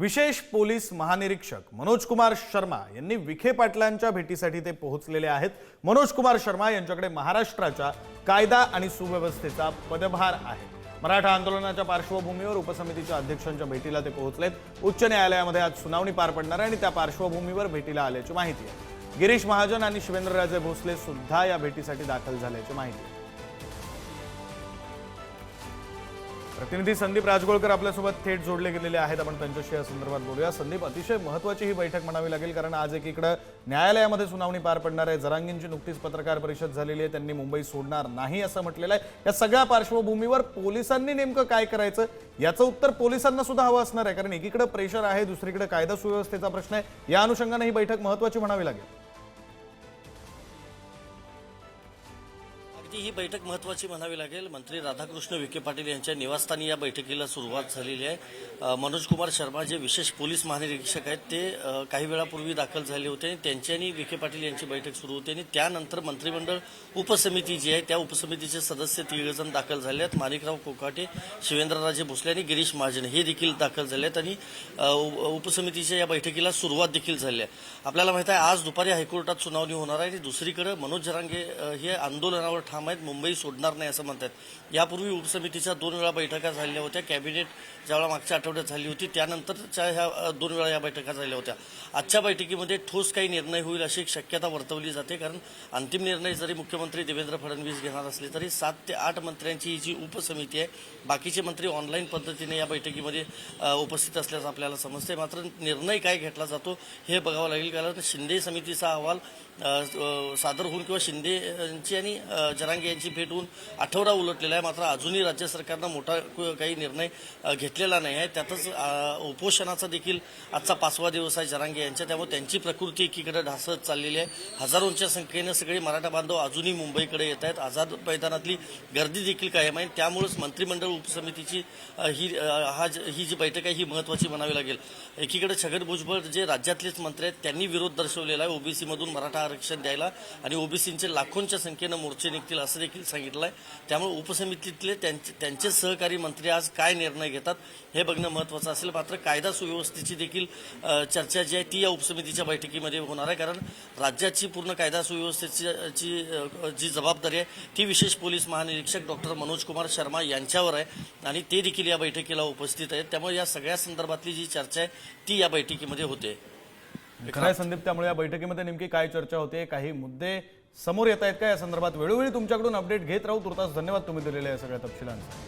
विशेष पोलीस महानिरीक्षक मनोज कुमार शर्मा यांनी विखे पाटलांच्या भेटीसाठी ते पोहोचलेले आहेत. मनोज कुमार शर्मा यांच्याकडे महाराष्ट्राच्या कायदा आणि सुव्यवस्थेचा पदभार आहे. मराठा आंदोलनाच्या पार्श्वभूमीवर उपसमितीच्या अध्यक्षांच्या भेटीला ते पोहोचलेत. उच्च न्यायालयामध्ये आज सुनावणी पार पडणार आहे आणि त्या पार्श्वभूमीवर भेटीला आल्याची माहिती आहे. गिरीश महाजन आणि शिवेंद्रराजे भोसले सुद्धा या भेटीसाठी दाखल झाल्याची माहिती आहे. प्रतिनिधी संदीप राजगोळकर आपल्यासोबत थेट जोडले गेलेले आहेत. आपण त्यांच्याशी या संदर्भात बोलूया. संदीप अतिशय महत्वाची ही बैठक म्हणावी लागेल कारण आज एकीकडे न्यायालयामध्ये सुनावणी पार पडणार आहे. जरांगींची नुकतीच पत्रकार परिषद झालेली आहे. त्यांनी मुंबई सोडणार नाही असं म्हटलेलं आहे. या सगळ्या पार्श्वभूमीवर पोलिसांनी नेमकं काय करायचं? याचं उत्तर पोलिसांना सुद्धा हवं असणार आहे कारण एकीकडे प्रेशर आहे दुसरीकडे कायदा सुव्यवस्थेचा प्रश्न आहे. या अनुषंगाने ही बैठक महत्वाची म्हणावी लागेल. अगदी ही बैठक महत्वाची म्हणावी लागेल. मंत्री राधाकृष्ण विखे पाटील यांच्या निवासस्थानी या बैठकीला सुरुवात झालेली आहे. मनोज कुमार शर्मा जे विशेष पोलीस महानिरीक्षक आहेत ते काही वेळापूर्वी दाखल झाले होते. आणि त्यांच्यानी विखे पाटील यांची बैठक सुरू होती आणि त्यानंतर मंत्रिमंडळ उपसमिती जी आहे त्या उपसमितीचे सदस्य तिघजण दाखल झाले आहेत. माणिकराव कोकाटे शिवेंद्रराजे भोसले आणि गिरीश महाजन हे देखील दाखल झाले आहेत आणि उपसमितीच्या या बैठकीला सुरुवात देखील झाली आहे. आपल्याला माहीत आहे आज दुपारी हायकोर्टात सुनावणी होणार आहे आणि दुसरीकडे मनोज जरांगे हे आंदोलनावर ठाम आहेत मुंबई सोडणार नाही असं म्हणतात. यापूर्वी उपसमितीच्या दोन वेळा बैठका झालेल्या होत्या. कॅबिनेट ज्यावेळा मागच्या आठवड्यात झाली होती त्यानंतरच्या ह्या दोन वेळा या बैठका झाल्या होत्या. आजच्या बैठकीमध्ये ठोस काही निर्णय होईल अशी एक शक्यता वर्तवली जाते. कारण अंतिम निर्णय जरी मुख्यमंत्री देवेंद्र फडणवीस घेणार असले तरी सात ते आठ मंत्र्यांची ही जी उपसमिती आहे बाकीचे मंत्री ऑनलाईन पद्धतीने या बैठकीमध्ये उपस्थित असल्याचं आपल्याला समजते मात्र निर्णय काय घेतला जातो हे बघावं लागेल. कारण शिंदे समितीचा अहवाल सादर होऊन किंवा शिंदेची आणि जरा जरांगे यांची भेट होऊन आठवडा उलटलेला आहे. मात्र अजूनही राज्य सरकारनं मोठा काही निर्णय घेतलेला नाही आहे. त्यातच उपोषणाचा देखील आजचा पाचवा दिवस आहे जरांगे यांच्या. त्यामुळे त्यांची प्रकृती एकीकडे ढासत चाललेली आहे. हजारोंच्या संख्येनं सगळे मराठा बांधव अजूनही मुंबईकडे येत आहेत. आझाद मैदानातली गर्दी देखील कायम आहे. त्यामुळेच मंत्रिमंडळ उपसमितीची ही हा ज- ही जी बैठक आहे ही महत्वाची म्हणावी लागेल. एकीकडे छगन भुजबळ जे राज्यातलेच मंत्री आहेत त्यांनी विरोध दर्शवलेला आहे. ओबीसीमधून मराठा आरक्षण द्यायला आणि ओबीसींचे लाखोंच्या संख्येनं मोर्चे निघतील असं देखील सांगितलं आहे त्यामुळे उपसमितीतले त्यांचे त्यांचे सहकारी मंत्री आज काय निर्णय घेतात हे बघणं महत्वाचं असेल. मात्र कायदा सुव्यवस्थेची देखील चर्चा जी आहे ती या उपसमितीच्या बैठकीमध्ये होणार आहे. कारण राज्याची पूर्ण कायदा सुव्यवस्थेची ची, जी जबाबदारी आहे ती विशेष पोलीस महानिरीक्षक डॉक्टर मनोज कुमार शर्मा यांच्यावर आहे. आणि ते देखील या बैठकीला उपस्थित आहेत. त्यामुळे या सगळ्या संदर्भातली जी चर्चा आहे ती या बैठकीमध्ये होते. खरं संदीप त्यामुळे या बैठकीमध्ये नेमकी काय चर्चा होते काही मुद्दे समोर येत आहेत का या संदर्भात? वेळोवेळी तुमच्याकडून अपडेट घेत राहू. तुर्तास धन्यवाद तुम्ही दिलेल्या या सगळ्या तपशिलांचा.